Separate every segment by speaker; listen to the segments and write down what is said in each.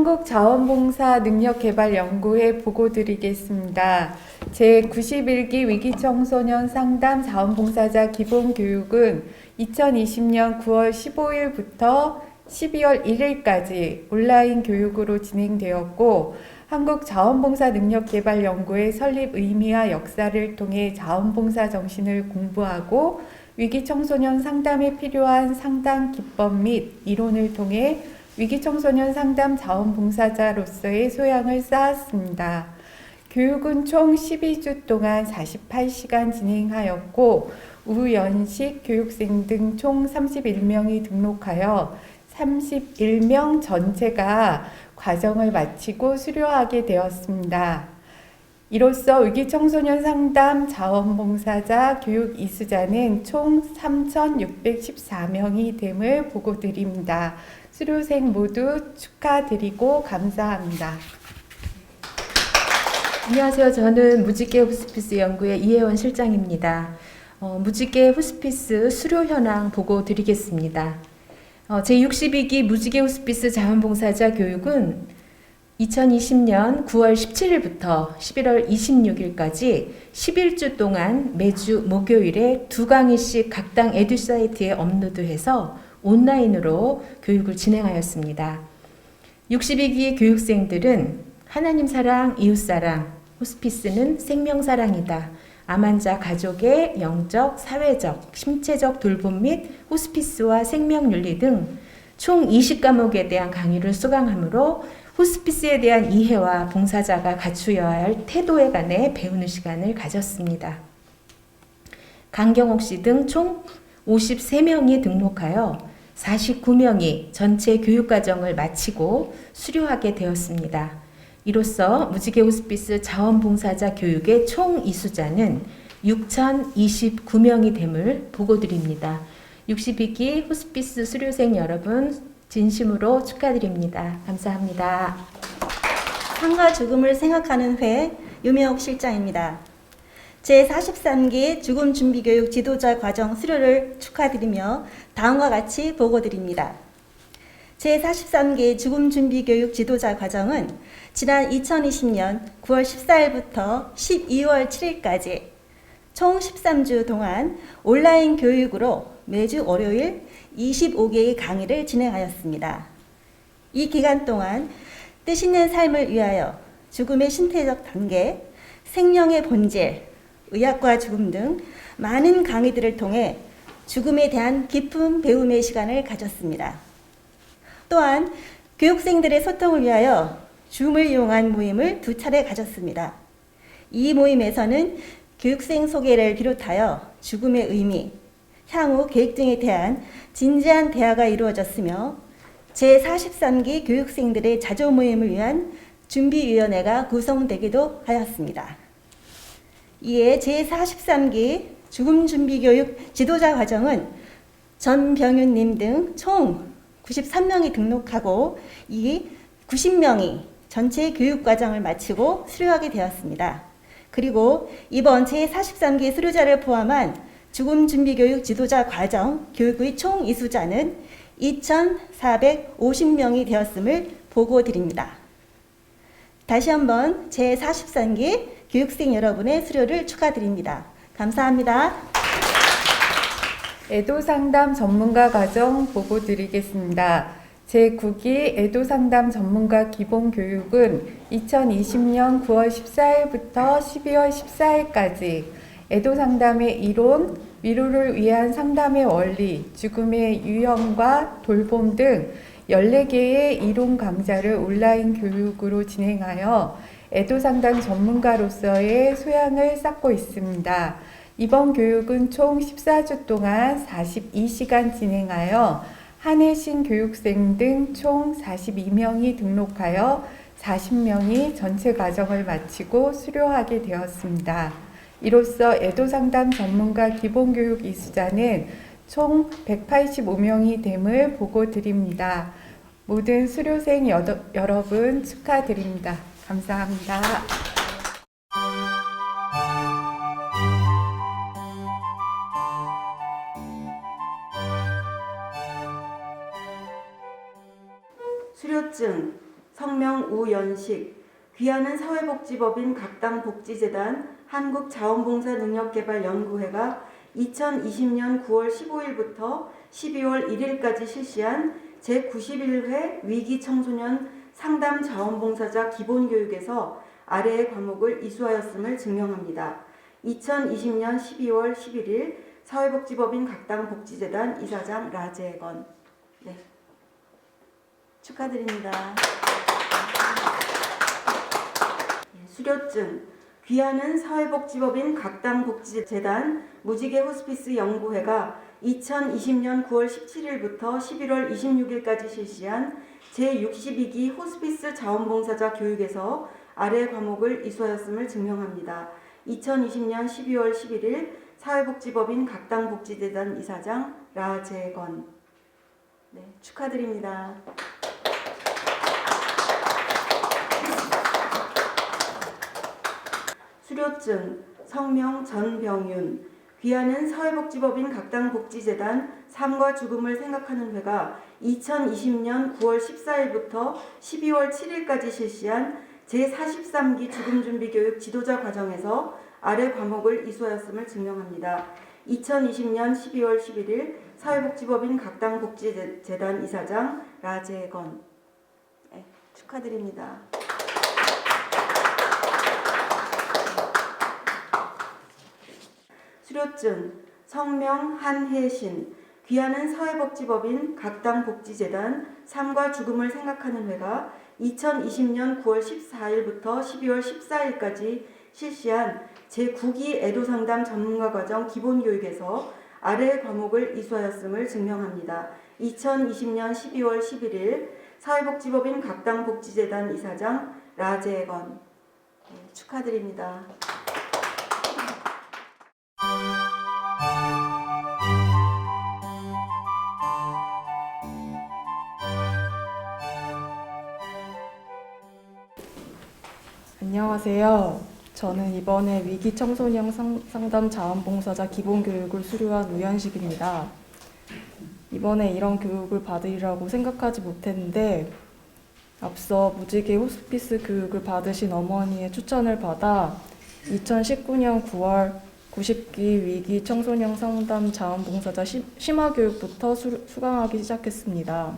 Speaker 1: 한국자원봉사능력개발연구회 보고 드리겠습니다. 제91기 위기청소년 상담 자원봉사자 기본교육은 2020년 9월 15일부터 12월 1일까지 온라인 교육으로 진행되었고, 한국자원봉사능력개발연구회 설립 의미와 역사를 통해 자원봉사 정신을 공부하고 위기청소년 상담에 필요한 상담 기법 및 이론을 통해 위기청소년 상담 자원봉사자로서의 소양을 쌓았습니다. 교육은 총 12주 동안 48시간 진행하였고 우연식 교육생 등 총 31명이 등록하여 31명 전체가 과정을 마치고 수료하게 되었습니다. 이로써 위기청소년 상담 자원봉사자 교육 이수자는 총 3,614명이 됨을 보고드립니다. 수료생 모두 축하드리고 감사합니다.
Speaker 2: 안녕하세요. 저는 무지개 호스피스 연구의 이혜원 실장입니다. 어, 무지개 호스피스 수료 현황 보고 드리겠습니다. 어, 제62기 무지개 호스피스 자원봉사자 교육은 2020년 9월 17일부터 11월 26일까지 11주 동안 매주 목요일에 두 강의씩 각당 에듀사이트에 업로드해서 온라인으로 교육을 진행하였습니다. 62기 교육생들은 하나님 사랑, 이웃 사랑, 호스피스는 생명 사랑이다. 암환자 가족의 영적, 사회적, 신체적 돌봄 및 호스피스와 생명 윤리 등 총 20과목에 대한 강의를 수강하므로 호스피스에 대한 이해와 봉사자가 갖추어야 할 태도에 관해 배우는 시간을 가졌습니다. 강경옥 씨 등 총 53명이 등록하여 49명이 전체 교육과정을 마치고 수료하게 되었습니다. 이로써 무지개 호스피스 자원봉사자 교육의 총 이수자는 6,029명이 됨을 보고드립니다. 62기 호스피스 수료생 여러분 진심으로 축하드립니다. 감사합니다.
Speaker 3: 삶과 죽음을 생각하는 회 유명옥 실장입니다. 제43기 죽음 준비 교육 지도자 과정 수료를 축하드리며 다음과 같이 보고드립니다. 제43기 죽음 준비 교육 지도자 과정은 지난 2020년 9월 14일부터 12월 7일까지 총 13주 동안 온라인 교육으로 매주 월요일 25개의 강의를 진행하였습니다. 이 기간 동안 뜻 있는 삶을 위하여 죽음의 신체적 단계, 생명의 본질, 의학과 죽음 등 많은 강의들을 통해 죽음에 대한 깊은 배움의 시간을 가졌습니다. 또한 교육생들의 소통을 위하여 줌을 이용한 모임을 두 차례 가졌습니다. 이 모임에서는 교육생 소개를 비롯하여 죽음의 의미, 향후 계획 등에 대한 진지한 대화가 이루어졌으며 제43기 교육생들의 자조 모임을 위한 준비위원회가 구성되기도 하였습니다. 이에 제43기 죽음 준비 교육 지도자 과정은 전병윤님 등 총 93명이 등록하고 이 90명이 전체 교육 과정을 마치고 수료하게 되었습니다. 그리고 이번 제43기 수료자를 포함한 죽음 준비 교육 지도자 과정 교육의 총 이수자는 2,450명이 되었음을 보고 드립니다. 다시 한번 제43기 교육생 여러분의 수료를 축하드립니다. 감사합니다.
Speaker 1: 애도 상담 전문가 과정 보고 드리겠습니다. 제9기 애도상담 전문가 기본교육은 2020년 9월 14일부터 12월 14일까지 애도상담의 이론, 위로를 위한 상담의 원리, 죽음의 유형과 돌봄 등 14개의 이론 강좌를 온라인 교육으로 진행하여 애도상담 전문가로서의 소양을 쌓고 있습니다. 이번 교육은 총 14주 동안 42시간 진행하여 한혜신 교육생 등 총 42명이 등록하여 40명이 전체 과정을 마치고 수료하게 되었습니다. 이로써 애도상담 전문가 기본교육 이수자는 총 185명이 됨을 보고 드립니다. 모든 수료생 여러, 여러분 축하드립니다. 감사합니다.
Speaker 4: 수료증 성명 우연식, 귀하는 사회복지법인 각당 복지재단 한국자원봉사능력개발연구회가 2020년 9월 15일부터 12월 1일까지 실시한 제91회 위기청소년 상담 자원봉사자 기본교육에서 아래의 과목을 이수하였음을 증명합니다. 2020년 12월 11일 사회복지법인 각당 복지재단 이사장 라제건 네. 축하드립니다. 예, 수료증 귀하는 사회복지법인 각당 복지재단 무지개 호스피스 연구회가 2020년 9월 17일부터 11월 26일까지 실시한 제62기 호스피스 자원봉사자 교육에서 아래 과목을 이수하였음을 증명합니다. 2020년 12월 11일 사회복지법인 각당 복지재단 이사장 라재건 네, 축하드립니다. 수료증 성명 전병윤 귀하는 사회복지법인 각당복지재단 삶과 죽음을 생각하는 회가 2020년 9월 14일부터 12월 7일까지 실시한 제43기 죽음준비교육 지도자 과정에서 아래 과목을 이수하였음을 증명합니다. 2020년 12월 11일 사회복지법인 각당복지재단 이사장 라재건 네, 축하드립니다. 수료증 성명 한혜신 귀하는 사회복지법인 각당 복지재단 삶과 죽음을 생각하는 회가 2020년 9월 14일부터 12월 14일까지 실시한 제9기 애도상담 전문가과정 기본교육에서 아래 과목을 이수하였음을 증명합니다. 2020년 12월 11일 사회복지법인 각당 복지재단 이사장 라재건 네, 축하드립니다.
Speaker 5: 안녕하세요. 저는 이번에 위기 청소년 상- 상담 자원봉사자 기본교육을 수료한 우연식입니다. 이번에 이런 교육을 받으리라고 생각하지 못했는데 앞서 무지개 호스피스 교육을 받으신 어머니의 추천을 받아 2019년 9월 90기 위기 청소년 상담 자원봉사자 시- 심화 교육부터 수, 수강하기 시작했습니다.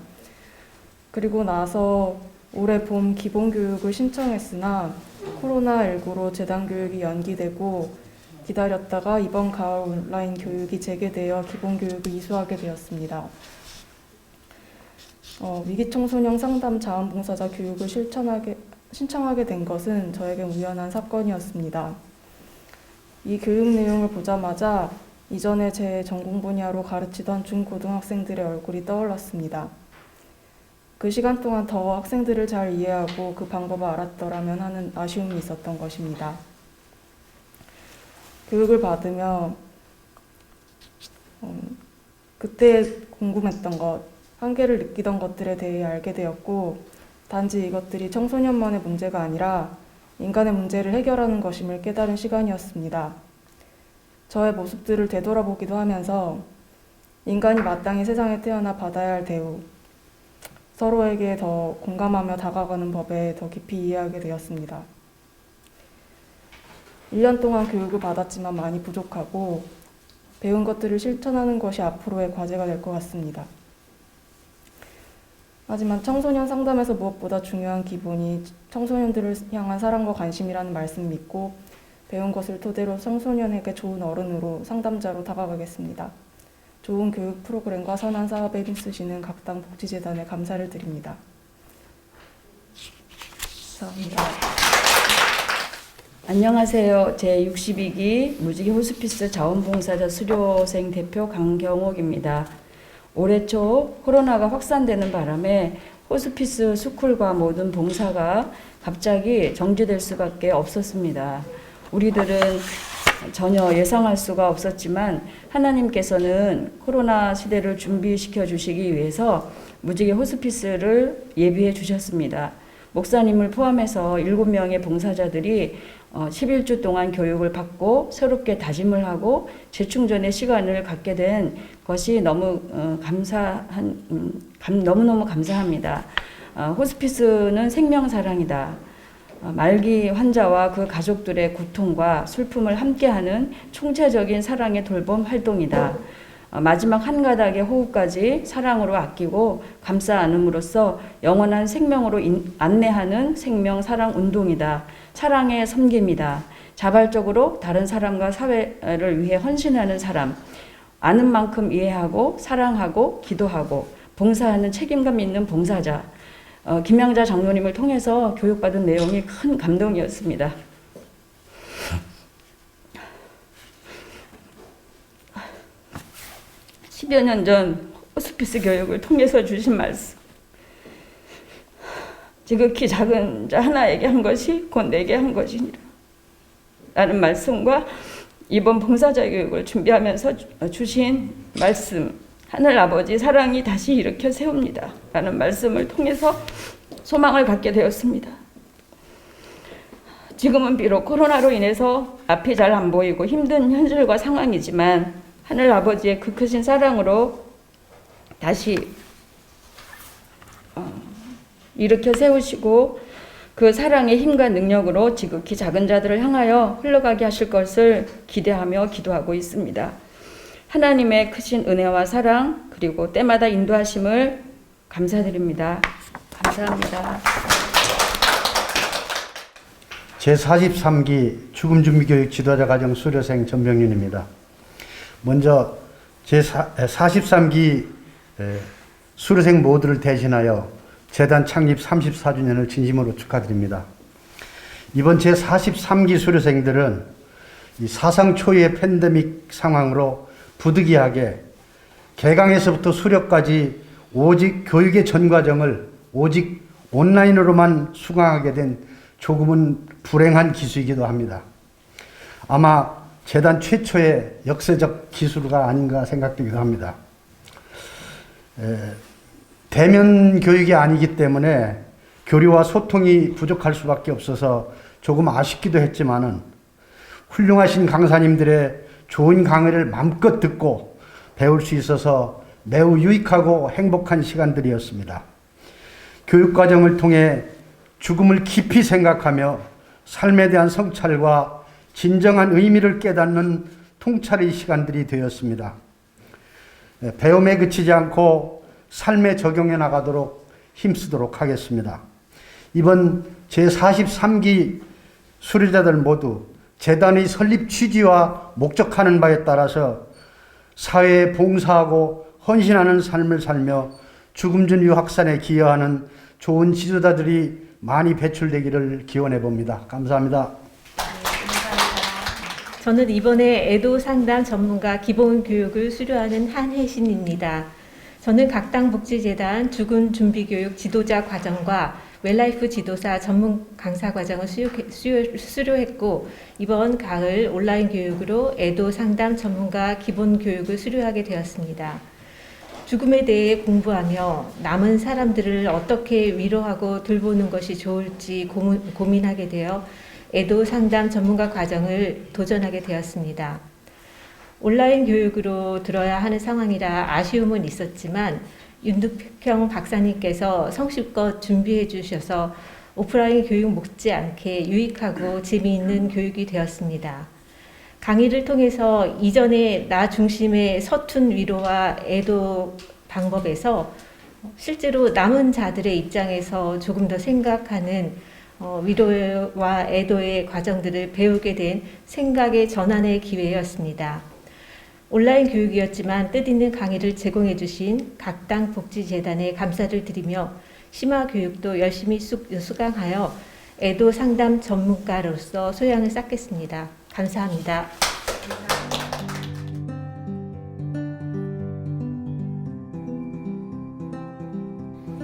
Speaker 5: 그리고 나서 올해 봄 기본 교육을 신청했으나 코로나19로 재단 교육이 연기되고 기다렸다가 이번 가을 온라인 교육이 재개되어 기본 교육을 이수하게 되었습니다. 어, 위기 청소년 상담 자원봉사자 교육을 실천하게, 신청하게 된 것은 저에게 우연한 사건이었습니다. 이 교육 내용을 보자마자 이전에 제 전공 분야로 가르치던 중고등학생들의 얼굴이 떠올랐습니다. 그 시간 동안 더 학생들을 잘 이해하고 그 방법을 알았더라면 하는 아쉬움이 있었던 것입니다. 교육을 받으며 음, 그때 궁금했던 것, 한계를 느끼던 것들에 대해 알게 되었고 단지 이것들이 청소년만의 문제가 아니라 인간의 문제를 해결하는 것임을 깨달은 시간이었습니다. 저의 모습들을 되돌아보기도 하면서 인간이 마땅히 세상에 태어나 받아야 할 대우, 서로에게 더 공감하며 다가가는 법에 더 깊이 이해하게 되었습니다. 1년 동안 교육을 받았지만 많이 부족하고 배운 것들을 실천하는 것이 앞으로의 과제가 될 것 같습니다. 하지만 청소년 상담에서 무엇보다 중요한 기본이 청소년들을 향한 사랑과 관심이라는 말씀 믿고 배운 것을 토대로 청소년에게 좋은 어른으로 상담자로 다가가겠습니다. 좋은 교육 프로그램과 선한 사업에 힘쓰시는 각당 복지재단에 감사를 드립니다. 감사합니다.
Speaker 6: 안녕하세요. 제62기 무지개 호스피스 자원봉사자 수료생 대표 강경옥입니다. 올해 초 코로나가 확산되는 바람에 호스피스 스쿨과 모든 봉사가 갑자기 정지될 수밖에 없었습니다. 우리들은 전혀 예상할 수가 없었지만 하나님께서는 코로나 시대를 준비시켜 주시기 위해서 무지개 호스피스를 예비해 주셨습니다. 목사님을 포함해서 7명의 봉사자들이 어, 11주 동안 교육을 받고 새롭게 다짐을 하고 재충전의 시간을 갖게 된 것이 너무 어, 감사한 음, 감, 너무너무 감사합니다. 어, 호스피스는 생명사랑이다. 어, 말기 환자와 그 가족들의 고통과 슬픔을 함께하는 총체적인 사랑의 돌봄 활동이다. 어, 마지막 한 가닥의 호흡까지 사랑으로 아끼고 감싸 안음으로써 영원한 생명으로 인- 안내하는 생명 사랑 운동이다. 사랑의 섬김이다. 자발적으로 다른 사람과 사회를 위해 헌신하는 사람. 아는 만큼 이해하고 사랑하고 기도하고 봉사하는 책임감 있는 봉사자. 어, 김양자 장로님을 통해서 교육받은 내용이 큰 감동이었습니다. 10여 년 전 호스피스 교육을 통해서 주신 말씀. 지극히 작은 자 하나에게 한 것이 곧 내게 한 것이니라. 라는 말씀과 이번 봉사자 교육을 준비하면서 주- 주신 말씀, 하늘 아버지 사랑이 다시 일으켜 세웁니다. 라는 말씀을 통해서 소망을 갖게 되었습니다. 지금은 비록 코로나로 인해서 앞이 잘 안 보이고 힘든 현실과 상황이지만 하늘 아버지의 그 크신 사랑으로 다시 어, 일으켜 세우시고 그 사랑의 힘과 능력으로 지극히 작은 자들을 향하여 흘러가게 하실 것을 기대하며 기도하고 있습니다. 하나님의 크신 은혜와 사랑 그리고 때마다 인도하심을 감사드립니다. 감사합니다.
Speaker 7: 제43기 죽음준비교육 지도자 과정 수료생 전병윤입니다. 먼저 제43기 수료생 모두를 대신하여 재단 창립 34주년을 진심으로 축하드립니다. 이번 제43기 수료생들은 이 사상 초유의 팬데믹 상황으로 부득이하게 개강에서부터 수료까지 오직 교육의 전 과정을 오직 온라인으로만 수강하게 된 조금은 불행한 기수이기도 합니다. 아마 재단 최초의 역사적 기술가 아닌가 생각되기도 합니다. 에, 대면 교육이 아니기 때문에 교류와 소통이 부족할 수밖에 없어서 조금 아쉽기도 했지만은 훌륭하신 강사님들의 좋은 강의를 마음껏 듣고 배울 수 있어서 매우 유익하고 행복한 시간들이었습니다. 교육 과정을 통해 죽음을 깊이 생각하며 삶에 대한 성찰과 진정한 의미를 깨닫는 통찰의 시간들이 되었습니다. 네, 배움에 그치지 않고 삶에 적용해 나가도록 힘쓰도록 하겠습니다. 이번 제43기 수료자들 모두 재단의 설립 취지와 목적하는 바에 따라서 사회에 봉사하고 헌신하는 삶을 살며 죽음 준비 확산에 기여하는 좋은 지도자들이 많이 배출되기를 기원해 봅니다. 감사합니다.
Speaker 8: 저는 이번에 애도 상담 전문가 기본 교육을 수료하는 한혜신입니다. 저는 각당복지재단 죽은 준비교육 지도자 과정과 웰라이프 지도사 전문 강사 과정을 수료, 수료, 수료했고 이번 가을 온라인 교육으로 애도 상담 전문가 기본 교육을 수료하게 되었습니다. 죽음에 대해 공부하며 남은 사람들을 어떻게 위로하고 돌보는 것이 좋을지 고민, 고민하게 되어 애도 상담 전문가 과정을 도전하게 되었습니다. 온라인 교육으로 들어야 하는 상황이라 아쉬움은 있었지만 윤두평 박사님께서 성실껏 준비해 주셔서 오프라인 교육 못지 않게 유익하고 재미있는 교육이 되었습니다. 강의를 통해서 이전에 나 중심의 서툰 위로와 애도 방법에서 실제로 남은 자들의 입장에서 조금 더 생각하는 어, 위로와 애도의 과정들을 배우게 된 생각의 전환의 기회였습니다. 온라인 교육이었지만 뜻있는 강의를 제공해 주신 각당 복지재단에 감사를 드리며 심화 교육도 열심히 수, 수강하여 애도 상담 전문가로서 소양을 쌓겠습니다. 감사합니다.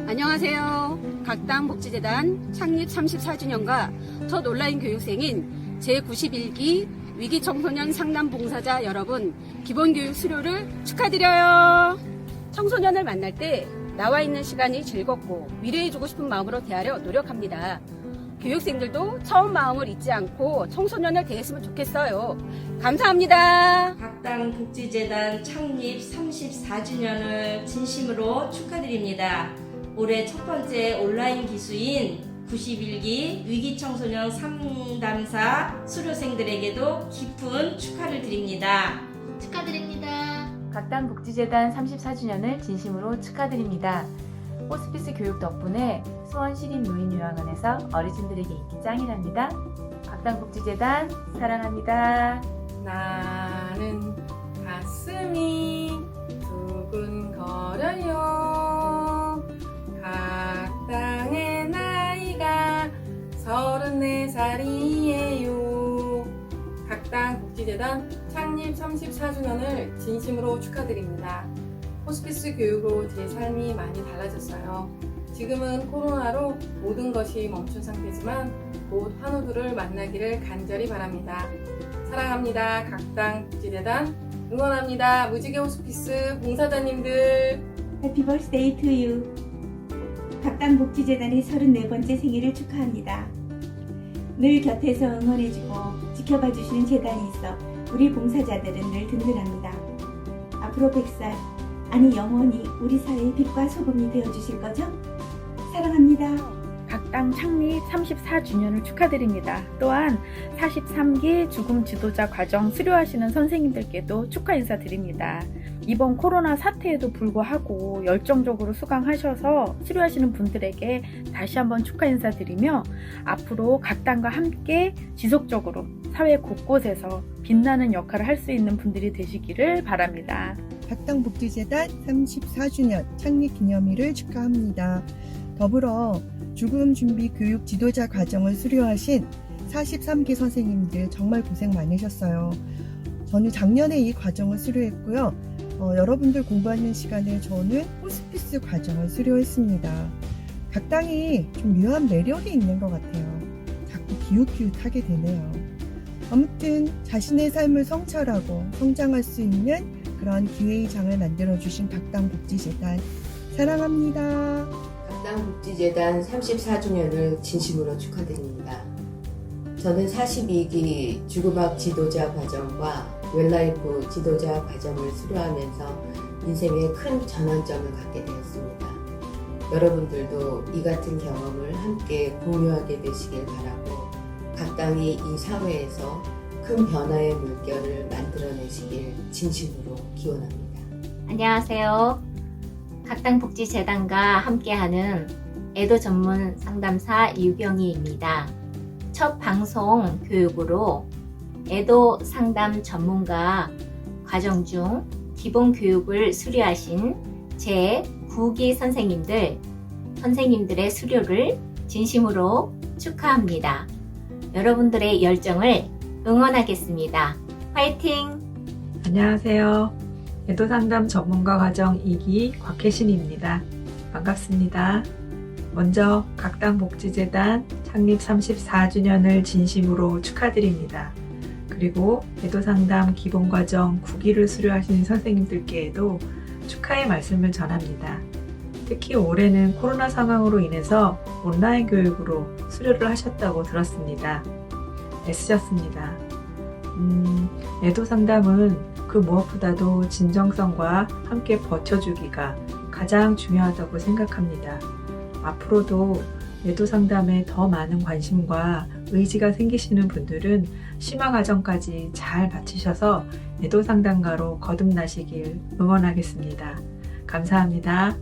Speaker 9: 안녕하세요. 각당복지재단 창립 34주년과 첫 온라인 교육생인 제91기 위기 청소년 상담 봉사자 여러분 기본교육 수료를 축하드려요. 청소년을 만날 때 나와 있는 시간이 즐겁고 위로해주고 싶은 마음으로 대하려 노력합니다. 교육생들도 처음 마음을 잊지 않고 청소년을 대했으면 좋겠어요. 감사합니다.
Speaker 10: 각당 복지재단 창립 34주년을 진심으로 축하드립니다. 올해 첫 번째 온라인 기수인 91기 위기청소년 상담사 수료생들에게도 깊은 축하를 드립니다.
Speaker 11: 축하드립니다.
Speaker 12: 각당 복지재단 34주년을 진심으로 축하드립니다. 호스피스 교육 덕분에 수원 시립 노인 요양원에서 어르신들에게 인기 짱이랍니다. 각당 복지재단 사랑합니다.
Speaker 13: 나는 가슴이 두근거려요. 서른네 살이에요. 각당 복지재단 창립 34주년을 진심으로 축하드립니다. 호스피스 교육으로 제 삶이 많이 달라졌어요. 지금은 코로나로 모든 것이 멈춘 상태지만 곧 환우들을 만나기를 간절히 바랍니다. 사랑합니다. 각당 복지재단 응원합니다. 무지개 호스피스 봉사자님들.
Speaker 14: 해피 버스데이 투 유. 각당 복지재단의 34번째 생일을 축하합니다. 늘 곁에서 응원해주고 지켜봐 주시는 재단이 있어 우리 봉사자들은 늘 든든합니다. 앞으로 100살, 아니 영원히 우리 사회의 빛과 소금이 되어 주실 거죠? 사랑합니다.
Speaker 15: 각당 창립 34주년을 축하드립니다. 또한 43기 죽음 지도자 과정 수료하시는 선생님들께도 축하 인사드립니다. 이번 코로나 사태에도 불구하고 열정적으로 수강하셔서 수료하시는 분들에게 다시 한번 축하 인사드리며 앞으로 각 당과 함께 지속적으로 사회 곳곳에서 빛나는 역할을 할 수 있는 분들이 되시기를 바랍니다.
Speaker 16: 각당복지재단 34주년 창립 기념일을 축하합니다. 더불어 죽음 준비 교육 지도자 과정을 수료하신 43기 선생님들 정말 고생 많으셨어요. 저는 작년에 이 과정을 수료했고요. 어, 여러분들 공부하는 시간에 저는 호스피스 과정을 수료했습니다. 각당이 좀 묘한 매력이 있는 것 같아요. 자꾸 기웃기웃하게 되네요. 아무튼 자신의 삶을 성찰하고 성장할 수 있는 그런 기회의 장을 만들어주신 각당복지재단 사랑합니다.
Speaker 3: 각당복지재단 34주년을 진심으로 축하드립니다. 저는 42기 주구박 지도자 과정과 웰라이프 지도자 과정을 수료하면서 인생에 큰 전환점을 갖게 되었습니다. 여러분들도 이 같은 경험을 함께 공유하게 되시길 바라고 각당이 이 사회에서 큰 변화의 물결을 만들어내시길 진심으로 기원합니다.
Speaker 11: 안녕하세요. 각당복지재단과 함께하는 애도 전문 상담사 유경희입니다. 첫 방송 교육으로 애도 상담 전문가 과정 중 기본 교육을 수료하신 제 9기 선생님들, 선생님들의 수료를 진심으로 축하합니다. 여러분들의 열정을 응원하겠습니다. 화이팅!
Speaker 17: 안녕하세요. 애도 상담 전문가 과정 2기 곽혜신입니다. 반갑습니다. 먼저 각당복지재단 창립 34주년을 진심으로 축하드립니다. 그리고 애도 상담 기본 과정 9기를 수료하신 선생님들께도 축하의 말씀을 전합니다. 특히 올해는 코로나 상황으로 인해서 온라인 교육으로 수료를 하셨다고 들었습니다. 애쓰셨습니다. 음, 애도 상담은 그 무엇보다도 진정성과 함께 버텨주기가 가장 중요하다고 생각합니다. 앞으로도 애도 상담에 더 많은 관심과 의지가 생기시는 분들은 심화 과정까지 잘 마치셔서 애도 상담가로 거듭나시길 응원하겠습니다. 감사합니다.